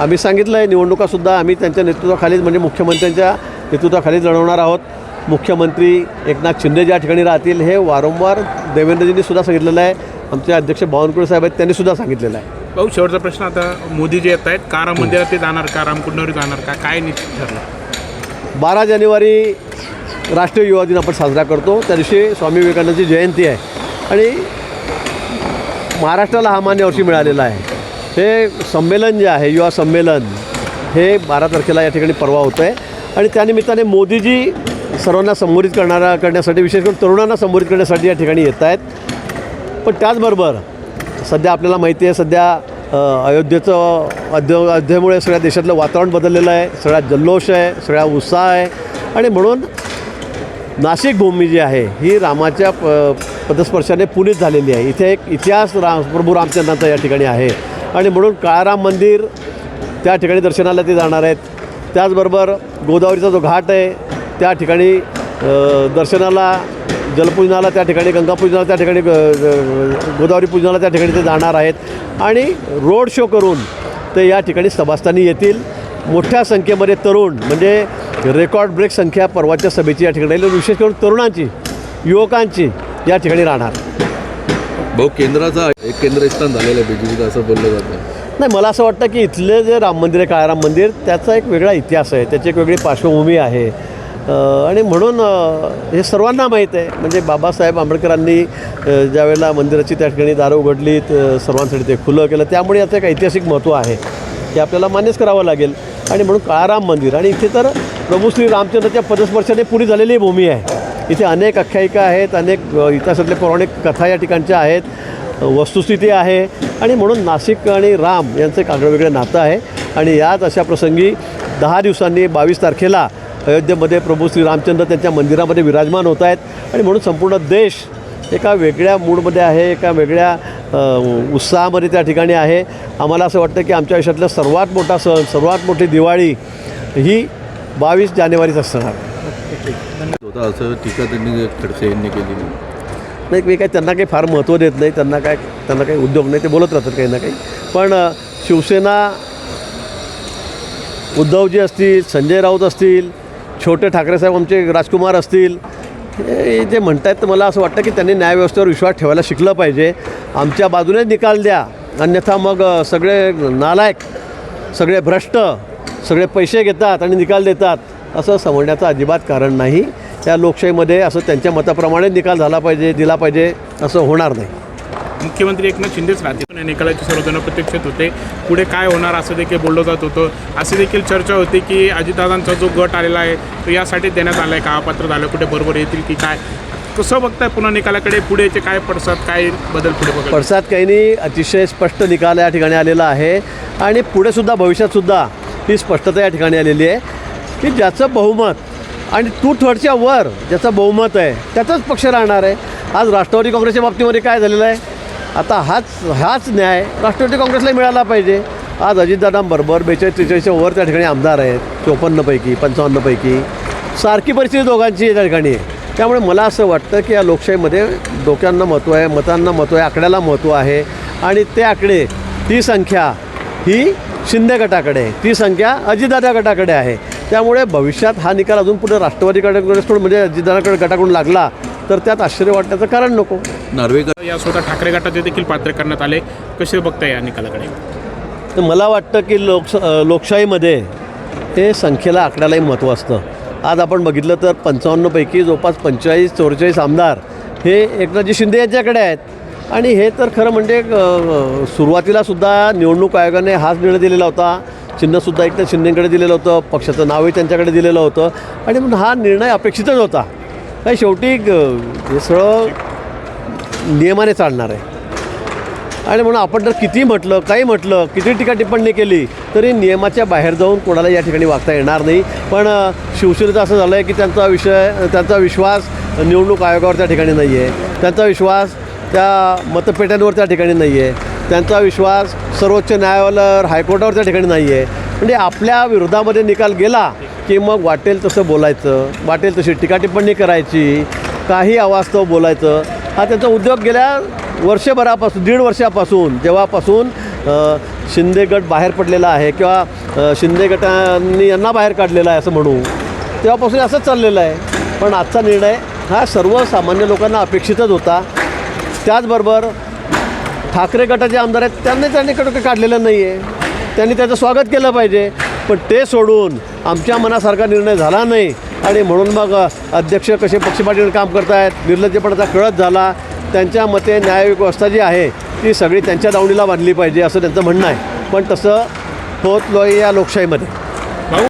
आम्ही सांगितलं आहे निवडणुकासुद्धा आम्ही त्यांच्या नेतृत्वाखालीच म्हणजे मुख्यमंत्र्यांच्या नेतृत्वाखालीच लढवणार आहोत. मुख्यमंत्री एकनाथ शिंदे ज्या ठिकाणी राहतील हे वारंवार देवेंद्रजींनी सुद्धा सांगितलेलं आहे. आमचे अध्यक्ष बावनकुळे साहेब आहेत त्यांनी सुद्धा सांगितलेलं आहे. भाऊ शेवटचा प्रश्न आता मोदी जे येत आहेत. का राम मंदिरात ते जाणार का? रामकुंडावर जाणार का? काय निश्चित ठरलं? बारा जानेवारी राष्ट्रीय युवा दिन आपण साजरा करतो. त्या दिवशी स्वामी विवेकानंदची जयंती आहे. आणि महाराष्ट्राला हा मान यावर्षी मिळालेला आहे. हे संमेलन जे आहे युवा संमेलन हे बारा तारखेला या ठिकाणी परवा होतं आहे आणि त्यानिमित्ताने मोदीजी सर्वांना संबोधित करणारा करण्यासाठी विशेष करून तरुणांना संबोधित करण्यासाठी या ठिकाणी येत आहेत पण त्याचबरोबर सध्या आपल्याला माहिती आहे सध्या अयोध्येचं अध्य अयोध्येमुळे सगळ्या देशातलं वातावरण बदललेलं आहे. सगळ्या जल्लोष आहे सगळ्या उत्साह आहे. आणि म्हणून नाशिक भूमी जी आहे ही रामाच्या प पदस्पर्शाने पुनीत झालेली आहे. इथे एक इतिहास राम प्रभू रामचंद्रांचा या ठिकाणी आहे. आणि म्हणून काळाराम मंदिर त्या ठिकाणी दर्शनाला ते जाणार आहेत. त्याचबरोबर गोदावरीचा जो घाट आहे त्या ठिकाणी दर्शनाला जलपूजनाला त्या ठिकाणी गंगापूजनाला त्या ठिकाणी ग- गोदावरी पूजनाला त्या ठिकाणी ते जाणार आहेत. आणि रोड शो करून ते या ठिकाणी सभास्थानी येतील. मोठ्या संख्येमध्ये तरुण म्हणजे रेकॉर्ड ब्रेक संख्या परवाच्या सभेची या ठिकाणी विशेष करून तरुणांची युवकांची या ठिकाणी राहणार. भाऊ केंद्राचा एक केंद्र स्थान झालेलं आहे बीजेपीचं असं बोललं जातं नाही. मला असं वाटतं की इथलं जे राम मंदिर आहे काळाराम मंदिर त्याचा एक वेगळा इतिहास आहे त्याची एक वेगळी पार्श्वभूमी आहे. आणि म्हणून हे सर्वांना माहीत आहे. म्हणजे बाबासाहेब आंबेडकरांनी ज्यावेळेला मंदिराची त्या ठिकाणी दारं उघडली त- सर्वांसाठी ते खुलं केलं त्यामुळे याचं एक ऐतिहासिक महत्त्व आहे हे आपल्याला मान्यच करावं लागेल. आणि म्हणून काळाराम मंदिर आणि इथे तर प्रभू श्री रामचंद्राच्या पदस्पर्शाने पुरी झालेली भूमी आहे. इथे अनेक आख्यायिका आहेत अनेक इतिहासातले इतिहासातल्या पौराणिक कथा या ठिकाणच्या आहेत वस्तुस्थिती आहे आणि म्हणून नाशिक आणि राम यांचं एक आगळं वेगळं नातं आहे. आणि याच अशा प्रसंगी दहा दिवसांनी बावीस तारखेला अयोध्येमध्ये प्रभू श्री रामचंद्र त्यांच्या मंदिरामध्ये विराजमान होत आहेत. आणि म्हणून संपूर्ण देश एका वेगळ्या मूडमध्ये आहे एका वेगळ्या उत्साहामध्ये त्या ठिकाणी आहे. आम्हाला असं वाटतं की आमच्या आयुष्यातला सर्वात मोठा सण सर्वात मोठी दिवाळी ही बावीस जानेवारीच असणार. होता असं टीका त्यांनी खडसे यांनी केली नाही मी काय त्यांना काही फार महत्त्व देत नाही त्यांना काय त्यांना काही उद्योग नाही ते बोलत राहतात काही ना काही. पण शिवसेना उद्धवजी असतील संजय राऊत असतील छोटे ठाकरे साहेब आमचे राजकुमार असतील हे जे म्हणतात तर मला असं वाटतं की त्यांनी न्यायव्यवस्थेवर विश्वास ठेवायला शिकलं पाहिजे. आमच्या बाजूने निकाल द्या अन्यथा मग सगळे नालायक सगळे भ्रष्ट सगळे पैसे घेतात आणि निकाल देतात असं समजण्याचं अजिबात कारण नाही. त्या लोकशाहीमध्ये असं त्यांच्या मताप्रमाणे निकाल झाला पाहिजे दिला पाहिजे असं होणार नाही. मुख्यमंत्री एकनाथ शिंदेच या निकालाची सर्वजण प्रतीक्षित होते. पुढे काय होणार असं देखील बोललं जात होतं. अशी देखील चर्चा होती की अजितदादांचा जो गट आलेला आहे तो यासाठी देण्यात आला आहे का? पात्र झालं कुठे बरोबर येतील की काय? कसं बघताय पुन्हा निकालाकडे? पुढेचे काय पडसाद काय बदल पुढे पडसाद काही नाही. अतिशय स्पष्ट निकाल या ठिकाणी आलेला आहे. आणि पुढेसुद्धा भविष्यातसुद्धा ही स्पष्टता या ठिकाणी आलेली आहे की ज्याचं बहुमत आणि टू थर्डच्या वर ज्याचं बहुमत आहे त्याचाच पक्ष राहणार आहे. आज राष्ट्रवादी काँग्रेसच्या बाबतीमध्ये काय झालेलं आहे? आता हाच हाच न्याय राष्ट्रवादी काँग्रेसला मिळाला पाहिजे. आज अजितदादांबरोबर बेचाळीस त्रेचाळीसच्या वर त्या ठिकाणी आमदार आहेत चोपन्नपैकी पंचावन्नपैकी सारखी परिस्थिती दोघांची त्या ठिकाणी. आहे त्यामुळे मला असं वाटतं की या लोकशाहीमध्ये डोक्यांना महत्त्व आहे मतांना महत्त्व आहे आकड्याला महत्त्व आहे. आणि ते आकडे ती संख्या ही शिंदे गटाकडे आहे. ती संख्या अजितदादा गटाकडे आहे. त्यामुळे भविष्यात हा निकाल अजून पुढे राष्ट्रवादीकडे म्हणजे अजितदादाकडे गटाकडून लागला तर त्यात आश्चर्य वाटण्याचं कारण नको. नार्वेकर या स्वतः ठाकरे गटाचे देखील पात्र करण्यात आले. कसे बघताय या निकालाकडे? तर मला वाटतं की लोकस लोकशाहीमध्ये हे संख्येला आकड्यालाही महत्त्व असतं. आज आपण बघितलं तर पंचावन्नपैकी जवळपास पंचेचाळीस चौवेचाळीस आमदार हे एकनाथजी शिंदे यांच्याकडे आहेत. आणि हे तर खरं म्हणजे सुरुवातीला सुद्धा निवडणूक आयोगाने हाच निर्णय दिलेला होता. चिन्हसुद्धा एकनाथ शिंदेकडे दिलेलं होतं पक्षाचं नावही त्यांच्याकडे दिलेलं होतं. आणि म्हणून हा निर्णय अपेक्षितच होता. काय शेवटी हे सगळं नियमाने चालणार आहे. आणि म्हणून आपण जर किती म्हटलं काही म्हटलं किती टीका टिप्पणी केली तरी नियमाच्या बाहेर जाऊन कोणाला या ठिकाणी वागता येणार नाही. पण शिवसेनेचं असं झालं आहे की त्यांचा विषय त्यांचा विश्वास निवडणूक आयोगावर त्या ठिकाणी नाही आहे त्यांचा विश्वास त्या मतपेट्यांवर त्या ठिकाणी नाही आहे. त्यांचा विश्वास सर्वोच्च न्यायालयावर हायकोर्टावर त्या ठिकाणी नाही आहे. म्हणजे आपल्या विरोधामध्ये निकाल गेला की मग वाटेल तसं बोलायचं वाटेल तशी टीकाटिप्पणी करायची काही अवास्तव बोलायचं. हा त्यांचा उद्योग गेल्या वर्षभरापासून दीड वर्षापासून जेव्हापासून शिंदे गट बाहेर पडलेला आहे किंवा शिंदे गटांनी यांना बाहेर काढलेलं आहे असं म्हणू तेव्हापासून असंच चाललेलं आहे. पण आजचा निर्णय हा सर्वसामान्य लोकांना अपेक्षितच होता. त्याचबरोबर ठाकरे गटाचे आमदार आहेत त्यांनी त्यांनी कडे काढलेलं नाही आहे त्यांनी त्याचं स्वागत केलं पाहिजे पण ते सोडून आमच्या मनासारखा निर्णय झाला नाही. आणि म्हणून मग अध्यक्ष कसे पक्षपाटीने काम करतायत निर्लज्जपणाचा कळत झाला. त्यांच्या मते न्यायिक व्यवस्था जी आहे ती सगळी त्यांच्या दावणीला बांधली पाहिजे असं त्यांचं म्हणणं आहे. पण तसं होत लो या लोकशाहीमध्ये.